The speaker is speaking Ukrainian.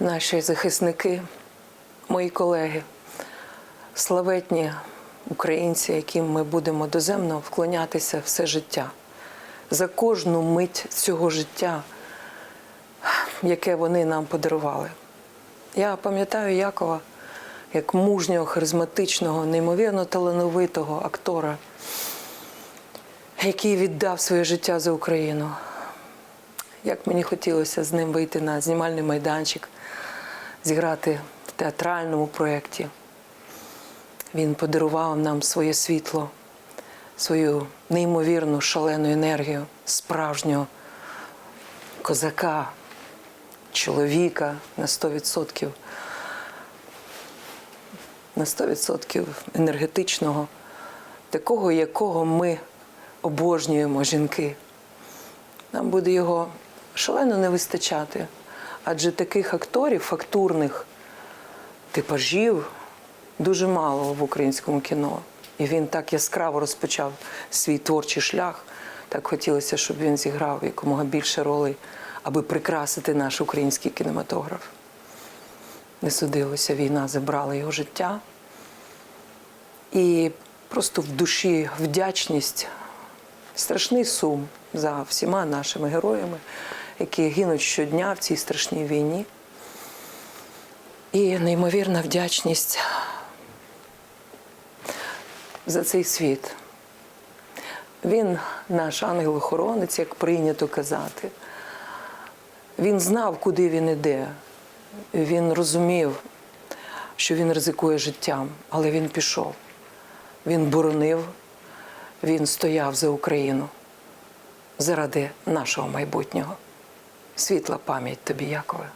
наші захисники, мої колеги, славетні українці, яким ми будемо доземно вклонятися все життя. За кожну мить цього життя, яке вони нам подарували. Я пам'ятаю Якова як мужнього, харизматичного, неймовірно талановитого актора, який віддав своє життя за Україну. Як мені хотілося з ним вийти на знімальний майданчик, зіграти в театральному проєкті. Він подарував нам своє світло, свою неймовірну шалену енергію справжнього козака, чоловіка на 100%, на 100% енергетичного, такого, якого ми обожнюємо жінки. Нам буде його шалено не вистачати. Адже таких акторів, фактурних типажів дуже мало в українському кіно. І він так яскраво розпочав свій творчий шлях. Так хотілося, щоб він зіграв якомога більше ролей, аби прикрасити наш український кінематограф. Не судилося, війна забрала його життя. І просто в душі вдячність, страшний сум за всіма нашими героями, які гинуть щодня в цій страшній війні. І неймовірна вдячність за цей світ. Він наш ангел-охоронець, як прийнято казати. Він знав, куди він іде. Він розумів, що він ризикує життям, але він пішов. Він боронив, він стояв за Україну заради нашого майбутнього. Світла пам'ять тобі, Якове.